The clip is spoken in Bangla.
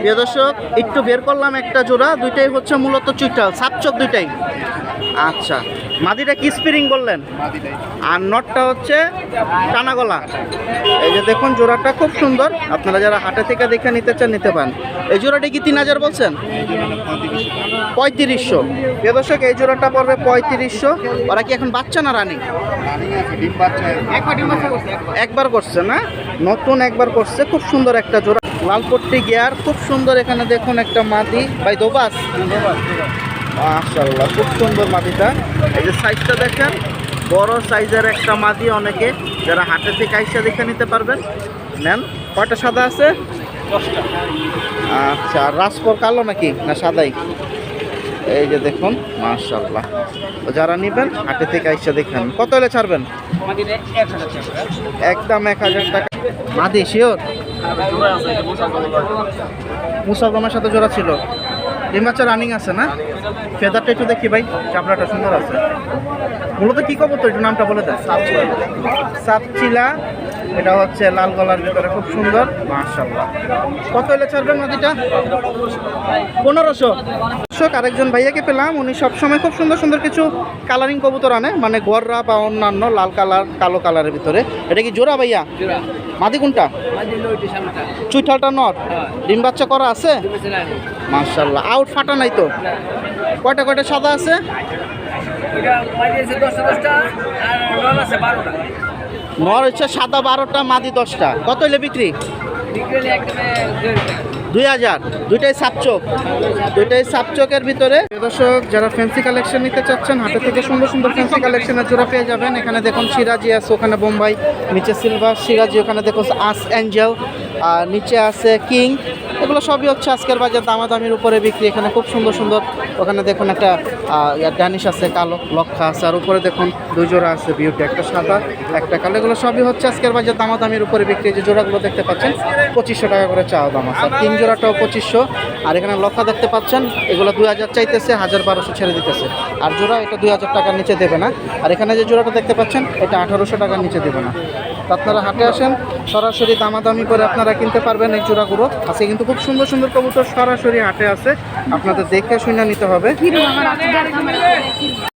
প্রিয় দর্শক একটু বের করলাম একটা জোড়া দুইটাই হচ্ছে মূলত চুইটাল সাপচক দুইটাই। আচ্ছা মাদিটা কি স্পিরিং বললেন? আর নটটা হচ্ছে টানা গলা এই যে দেখুন জোড়াটা খুব সুন্দর। আপনারা যারা হাটে থেকে দেখে নিতে চান নিতে পারেন। এই জোড়াটা কি তিন হাজার বলছেন? পঁয়ত্রিশশো। প্রিয় দর্শক এই জোড়াটা পড়বে পঁয়ত্রিশশো। ওরা কি এখন বাচ্চা না রানি? একবার করছে না? নতুন একবার করছে খুব সুন্দর একটা জোড়া। লালপট্টি গিয়ার খুব সুন্দর এখানে দেখুন একটা মাদি। ভাই দোবাস? মাশাল্লাহ খুব সুন্দর মাটিটা এই যে সাইজটা দেখেন বড় সাইজের একটা মাদি অনেকে। যারা হাটে থেকে আইসা দেখে নিতে পারবেন। নেন কয়টা সাদা আছে? আচ্ছা আর রাসপর কালো নাকি? না সাদাই? এই যে দেখুন মাশাল্লাহ তো যারা নেবেন হাটে থেকে আইসা দেখেন কত হলে ছাড়বেন? একদম এক হাজার টাকা। মাদি শিওর মুসাফরমের সাথে জোড়া ছিল। এই বাচ্চা রানিং আছে না? ফেদারটা একটু দেখি ভাই, চাপড়াটা সুন্দর আছে। মূলত কি কবো তো একটু নামটা বলে দেয় সাপচিলা। এটা হচ্ছে লাল গলার ভিতরে খুব সুন্দর। মাশাল্লাহ কত এলে ছাড়বেন নদীটা? পনেরোশো। দর্শক আরেকজন ভাইয়াকে পেলাম উনি সবসময় খুব সুন্দর সুন্দর কিছু কালারিং কবুতর আনে মানে গররা বা অন্যান্য লাল কালার কালো কালারের ভিতরে। এটা কি জোড়া ভাইয়া? মাদি কোনটা? চুইঠালটা নর। ডিম বাচ্চা করা আছে? মার্শাল্লাহ আউট ফাটা নাই তো? কয়টা কয়টা সাদা আছে? নর হচ্ছে সাদা বারোটা, মাদি দশটা। কত হইলে বিক্রি? দুই হাজার। দুইটাই সাপচোক দুইটাই সাপচোকের ভিতরে। দর্শক, যারা ফ্যান্সি কালেকশন নিতে চাচ্ছেন হাতে থেকে সুন্দর সুন্দর ফ্যান্সি কালেকশনের জোড়া পেয়ে যাবেন। এখানে দেখুন সিরাজি আছে, ওখানে বোম্বাই, নিচে সিলভার সিরাজি, ওখানে দেখুন আস অ্যাঞ্জেল, আর নিচে আছে কিং। এগুলো সবই হচ্ছে আজকের বাজার দামাদামির উপরে বিক্রি। এখানে খুব সুন্দর সুন্দর, ওখানে দেখুন একটা ড্যানিশ আছে, কালো লক্ষা আছে, আর উপরে দেখুন দুই জোড়া আছে বিউটি একটা সাদা, একটা কালো। এগুলো সবই হচ্ছে আজকের বাজার দামাদামির উপরে বিক্রি। যে জোড়াগুলো দেখতে পাচ্ছেন, পঁচিশশো টাকা করে চাওয়া দাম আছে। তিন জোড়াটাও পঁচিশশো। আর এখানে লক্ষা দেখতে পাচ্ছেন, এগুলো দুই হাজার চাইতেছে, হাজার বারোশো ছেড়ে দিতেছে। আর জোড়া এটা দুই হাজার টাকার নিচে দেবে না। আর এখানে যে জোড়াটা দেখতে পাচ্ছেন, এটা আঠারোশো টাকার নিচে দেবে না। আপনারা হাটে আসেন, সরাসরি দামাদামি করে আপনারা কিনতে পারবেন এই গুঁড়ো আছে কিন্তু খুব সুন্দর সুন্দর কবুতর সরাসরি হাটে আছে। আপনাদের দেখে শুনে নিতে হবে।